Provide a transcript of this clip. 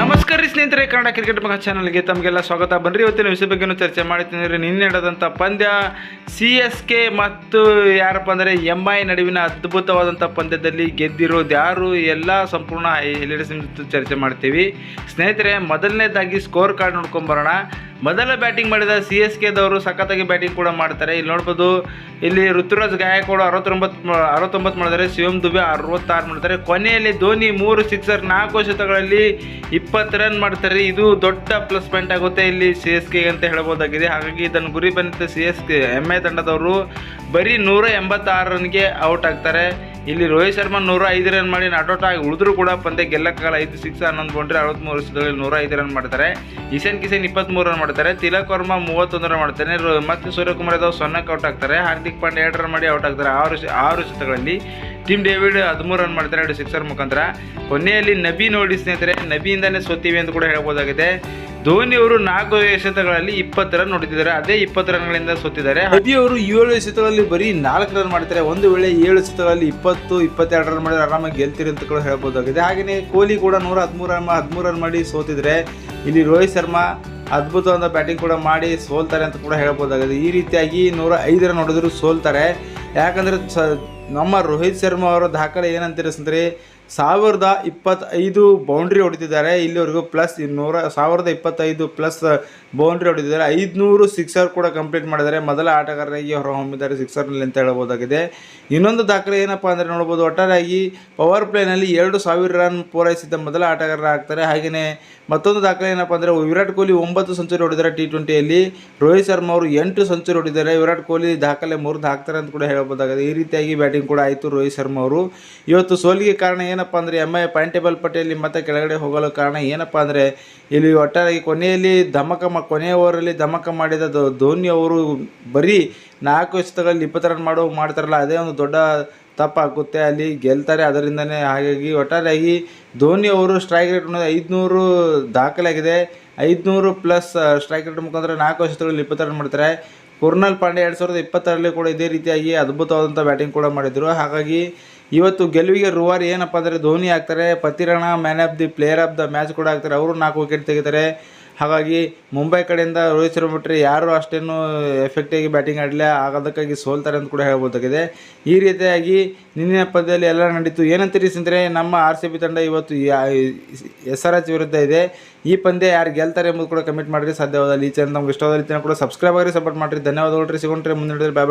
ನಮಸ್ಕಾರ ಸ್ನೇಹಿತರೆ, ಕನ್ನಡ ಕ್ರಿಕೆಟ್ ಮಗ ಚಾನಲ್ಗೆ ತಮಗೆಲ್ಲ ಸ್ವಾಗತ. ಬನ್ರಿ, ಇವತ್ತಿನ ವಿಷಯ ಬಗ್ಗೆ ಚರ್ಚೆ ಮಾಡ್ತೀನಿ ರೀ. ನಿನ್ನೆ ನಡೆದಂಥ ಪಂದ್ಯ ಸಿ ಎಸ್ ಕೆ ಮತ್ತು ಯಾರಪ್ಪ ಅಂದರೆ ಎಂ ಐ ನಡುವಿನ ಅದ್ಭುತವಾದಂಥ ಪಂದ್ಯದಲ್ಲಿ ಗೆದ್ದಿರೋದು ಯಾರು? ಎಲ್ಲ ಸಂಪೂರ್ಣ ಹಿಲೇಡ್ಸ್ ಚರ್ಚೆ ಮಾಡ್ತೀವಿ. ಸ್ನೇಹಿತರೆ, ಮೊದಲನೇದಾಗಿ ಸ್ಕೋರ್ ಕಾರ್ಡ್ ನೋಡ್ಕೊಂಬರೋಣ. ಮೊದಲ ಬ್ಯಾಟಿಂಗ್ ಮಾಡಿದ ಸಿ ಎಸ್ ಕೆದವರು ಸಖತ್ತಾಗಿ ಬ್ಯಾಟಿಂಗ್ ಕೂಡ ಮಾಡ್ತಾರೆ. ಇಲ್ಲಿ ನೋಡ್ಬೋದು, ಇಲ್ಲಿ ಋತುರಾಜ್ ಗಾಯಕ್ವಾಡ್ ಅರವತ್ತೊಂಬತ್ತು ಅರವತ್ತೊಂಬತ್ತು ಮಾಡಿದರೆ, ಶಿವಮ್ ದುಬೆ ಅರವತ್ತಾರು ಮಾಡ್ತಾರೆ ಕೊನೆಯಲ್ಲಿ ಧೋನಿ ಮೂರು ಸಿಕ್ಸರ್ ನಾಲ್ಕು ಶತಗಳಲ್ಲಿ ಇಪ್ಪತ್ತು ರನ್ ಮಾಡ್ತಾರೆ. ಇದು ದೊಡ್ಡ ಪ್ಲಸ್ ಪಾಯಿಂಟ್ ಆಗುತ್ತೆ ಇಲ್ಲಿ ಸಿ ಎಸ್ ಕೆ ಅಂತ ಹೇಳ್ಬೋದಾಗಿದೆ. ಹಾಗಾಗಿ ಇದನ್ನು ಗುರಿ ಬಂದಿದ್ದ C S K M A ತಂಡದವರು ಬರೀ ನೂರ ಎಂಬತ್ತಾರು ರನ್ಗೆ ಔಟ್ ಆಗ್ತಾರೆ. ಇಲ್ಲಿ ರೋಹಿತ್ ಶರ್ಮಾ ನೂರ ಐದು ರನ್ ಮಾಡಿ ನಾಟೌಟ್ ಆಗಿ ಉಳಿದ್ರು ಕೂಡ ಪಂದ್ಯ ಗೆಲ್ಲಕ್ಕಾಗಲ್ಲ ಐದು ಸಿಕ್ಸ್ ಹನ್ನೊಂದು ಬೌಂಡ್ರಿ ಅರವತ್ತ್ಮೂರು ವರ್ಷದಲ್ಲಿ ನೂರ ಐದು ರನ್ ಮಾಡ್ತಾರೆ. ಇಶಾನ್ ಕಿಶನ್ ಇಪ್ಪತ್ತ್ಮೂರು ರನ್ ಮಾಡ್ತಾರೆ. ತಿಲಕ್ ವರ್ಮಾ ಮೂವತ್ತೊಂದು ರನ್ ಮಾಡ್ತಾರೆ ಮತ್ತೆ ಸೂರ್ಯಕುಮಾರ್ ಯಾದವ್ ಸೊನ್ನಕ್ಕೆ ಔಟ್ ಆಗ್ತಾರೆ. ಹಾರ್ದಿಕ್ ಪಾಂಡ್ಯ ಎರಡು ರನ್ ಮಾಡಿ ಔಟ್ ಆಗ್ತಾರೆ. ಆರು ಆರು ಶತಗಳಲ್ಲಿ ಟಿಮ್ ಡೇವಿಡ್ ಹದಿಮೂರು ರನ್ ಮಾಡ್ತಾರೆ ಎರಡು ಸಿಕ್ಸರ್ ಮುಖಾಂತರ. ಕೊನೆಯಲ್ಲಿ ನಬಿ ನೋಡಿ ಸ್ನೇಹಿತರೆ ನಬಿಯಿಂದಲೇ ಸೋತೀವಿ ಅಂತ ಕೂಡ ಹೇಳ್ಬೋದಾಗಿದೆ. ಧೋನಿ ಅವರು ನಾಲ್ಕು ಎಸೆತಗಳಲ್ಲಿ ಇಪ್ಪತ್ತು ರನ್ ಹೊಡೆದಿದ್ದಾರೆ ಅದೇ ಇಪ್ಪತ್ತು ರನ್ಗಳಿಂದ ಸೋತಿದ್ದಾರೆ. ಅವರು ಏಳು ಎಸೆತಗಳಲ್ಲಿ ಬರೀ ನಾಲ್ಕು ರನ್ ಮಾಡ್ತಾರೆ. ಒಂದು ವೇಳೆ ಏಳು ಎಸೆತಗಳಲ್ಲಿ ಇಪ್ಪತ್ತು, ಇಪ್ಪತ್ತೆರಡು ರನ್ ಮಾಡಿದ್ರೆ ಆರಾಮಾಗಿ ಗೆಲ್ತೀರಿ ಅಂತ ಕೂಡ ಹೇಳ್ಬೋದಾಗಿದೆ. ಹಾಗೆಯೇ ಕೊಹ್ಲಿ ಕೂಡ ನೂರ ಹದಿಮೂರು ರನ್ ಹದಿಮೂರು ರನ್ ಮಾಡಿ ಸೋತಿದ್ರೆ ಇಲ್ಲಿ ರೋಹಿತ್ ಶರ್ಮಾ ಅದ್ಭುತವಾದ ಬ್ಯಾಟಿಂಗ್ ಕೂಡ ಮಾಡಿ ಸೋಲ್ತಾರೆ ಅಂತ ಕೂಡ ಹೇಳ್ಬೋದಾಗಿದೆ. ಈ ರೀತಿಯಾಗಿ ನೂರ ಐದು ರನ್ ಹೊಡೆದ್ರು ಸೋಲ್ತಾರೆ. ಯಾಕಂದರೆ ನಮ್ಮ ರೋಹಿತ್ ಶರ್ಮಾ ಅವರ ದಾಖಲೆ ಏನಂತೀರ ಅಂದರೆ ಸಾವಿರದ ಇಪ್ಪತ್ತೈದು ಬೌಂಡ್ರಿ ಹೊಡೆದಿದ್ದಾರೆ ಇಲ್ಲಿವರೆಗೂ ಪ್ಲಸ್ ಇನ್ನೂರ, ಸಾವಿರದ ಇಪ್ಪತ್ತೈದು ಪ್ಲಸ್ ಬೌಂಡ್ರಿ ಹೊಡೆದಿದ್ದಾರೆ ಐದುನೂರು ಸಿಕ್ಸರ್ ಕೂಡ ಕಂಪ್ಲೀಟ್ ಮಾಡಿದ್ದಾರೆ. ಮೊದಲ ಆಟಗಾರರಾಗಿ ಹೊರಹೊಮ್ಮಿದ್ದಾರೆ ಸಿಕ್ಸರ್ನಲ್ಲಿ ಅಂತ ಹೇಳ್ಬೋದಾಗಿದೆ. ಇನ್ನೊಂದು ದಾಖಲೆ ಏನಪ್ಪ ಅಂದರೆ ನೋಡ್ಬೋದು ಒಟ್ಟಾರಾಗಿ ಪವರ್ ಪ್ಲೇನಲ್ಲಿ ಎರಡು ಸಾವಿರ ರನ್ ಪೂರೈಸಿದ ಮೊದಲ ಆಟಗಾರರ ಆಗ್ತಾರೆ. ಹಾಗೆಯೇ ಮತ್ತೊಂದು ದಾಖಲೆ ಏನಪ್ಪ ಅಂದರೆ ವಿರಾಟ್ ಕೊಹ್ಲಿ ಒಂಬತ್ತು ಸೆಂಚುರಿ ಹೊಡೆದಿದ್ದಾರೆ ಟಿ ಟ್ವೆಂಟಿಯಲ್ಲಿ ರೋಹಿತ್ ಶರ್ಮಾ ಅವರು ಎಂಟು ಸೆಂಚುರಿ ಹೊಡಿದ್ದಾರೆ ವಿರಾಟ್ ಕೊಹ್ಲಿ ದಾಖಲೆ ಮೂರು ಹಾಕ್ತಾರೆ ಅಂತ ಕೂಡ ಹೇಳ್ಬೋದಾಗಿದೆ. ಈ ರೀತಿಯಾಗಿ ಬ್ಯಾಟಿಂಗ್ ಕೂಡ ಆಯಿತು ರೋಹಿತ್ ಶರ್ಮಾ ಅವರು. ಇವತ್ತು ಸೋಲಿಗೆ ಕಾರಣ ಏನಪ್ಪ ಅಂದರೆ ಎಂ ಐ ಪಾಯಿಂಟ್ ಟೇಬಲ್ ಪಟ್ಟಿಯಲ್ಲಿ ಮತ್ತೆ ಕೆಳಗಡೆ ಹೋಗಲು ಕಾರಣ ಏನಪ್ಪ ಅಂದರೆ ಇಲ್ಲಿ ಒಟ್ಟಾರೆ ಕೊನೆಯಲ್ಲಿ ಧಮಕ ಕೊನೆಯ ಓವರಲ್ಲಿ ಧಮಕ ಮಾಡಿದ ಧೋನಿ ಅವರು ಬರೀ ನಾಲ್ಕು ಎಸೆತಗಳಲ್ಲಿ ಇಪ್ಪತ್ತು ರನ್ ಮಾಡೋ ಮಾಡ್ತಾರಲ್ಲ, ಅದೇ ಒಂದು ದೊಡ್ಡ ತಪ್ಪಾಗುತ್ತೆ. ಅಲ್ಲಿ ಗೆಲ್ತಾರೆ, ಅದರಿಂದನೇ ಹಾಗಾಗಿ ಒಟ್ಟಾರೆಯಾಗಿ ಧೋನಿ ಅವರು ಸ್ಟ್ರೈಕ್ ರೇಟ್ ಐದುನೂರು ದಾಖಲಾಗಿದೆ. ಐದುನೂರು ಪ್ಲಸ್ ಸ್ಟ್ರೈಕ್ ರೇಟ್ ಮುಖಾಂತರ ನಾಲ್ಕು ಎಸೆತಗಳಲ್ಲಿ ಇಪ್ಪತ್ತು ರನ್ ಮಾಡ್ತಾರೆ. ಕುರ್ನಲ್ ಪಾಂಡೆ ಎರಡು ಸಾವಿರದ ಇಪ್ಪತ್ತರಲ್ಲಿ ಕೂಡ ಇದೇ ರೀತಿಯಾಗಿ ಅದ್ಭುತವಾದಂಥ ಬ್ಯಾಟಿಂಗ್ ಕೂಡ ಮಾಡಿದರು. ಹಾಗಾಗಿ ಇವತ್ತು ಗೆಲುವಿಗೆ ರೂವಾರಿ ಏನಪ್ಪ ಅಂದರೆ ಧೋನಿ ಆಗ್ತಾರೆ, Pathirana man of the player of the match ಕೂಡ ಆಗ್ತಾರೆ, ಅವರು ನಾಲ್ಕು ವಿಕೆಟ್ ತೆಗಿತಾರೆ. ಹಾಗಾಗಿ ಮುಂಬೈ ಕಡೆಯಿಂದ ರೋಹಿತ್ ಶರ್ಮಾ ಬಿಟ್ಟರೆ ಯಾರು ಅಷ್ಟೇನು ಎಫೆಕ್ಟಾಗಿ ಬ್ಯಾಟಿಂಗ್ ಆಡಲಿಲ್ಲ, ಆಗೋದಕ್ಕಾಗಿ ಸೋಲ್ತಾರೆ ಅಂತ ಕೂಡ ಹೇಳ್ಬೋದಾಗಿದೆ. ಈ ರೀತಿಯಾಗಿ ನಿನ್ನೆ ಪಂದ್ಯದಲ್ಲಿ ಎಲ್ಲ ನಡೀತು. ಏನಂತೀರಿ ಅಂದರೆ ನಮ್ಮ ಆರ್ ಸಿ ಬಿ ತಂಡ ಇವತ್ತು ಎಸ್ ಆರ್ ಎಚ್ ವಿರುದ್ಧ ಇದೆ. ಈ ಪಂದ್ಯ ಯಾರು ಗೆಲ್ತಾರೆ ಎಂಬುದು ಕೂಡ ಕಮೆಂಟ್ ಮಾಡಿರಿ ಸಾಧ್ಯವಾದ ಈ ಚಾನಲ್ ನಮ್ಗೆ ಇಷ್ಟವಾದ ರೀತಿಯ ಕೂಡ ಸಬ್ಸ್ಕ್ರೈಬ್ ಆಗಿ ಸಪೋರ್ಟ್ ಮಾಡಿರಿ. ಧನ್ಯವಾದಗಳು ರೀ. ಸಿಗೋಣ್ರಿ ಮುಂದಿನ ಬಾಯ್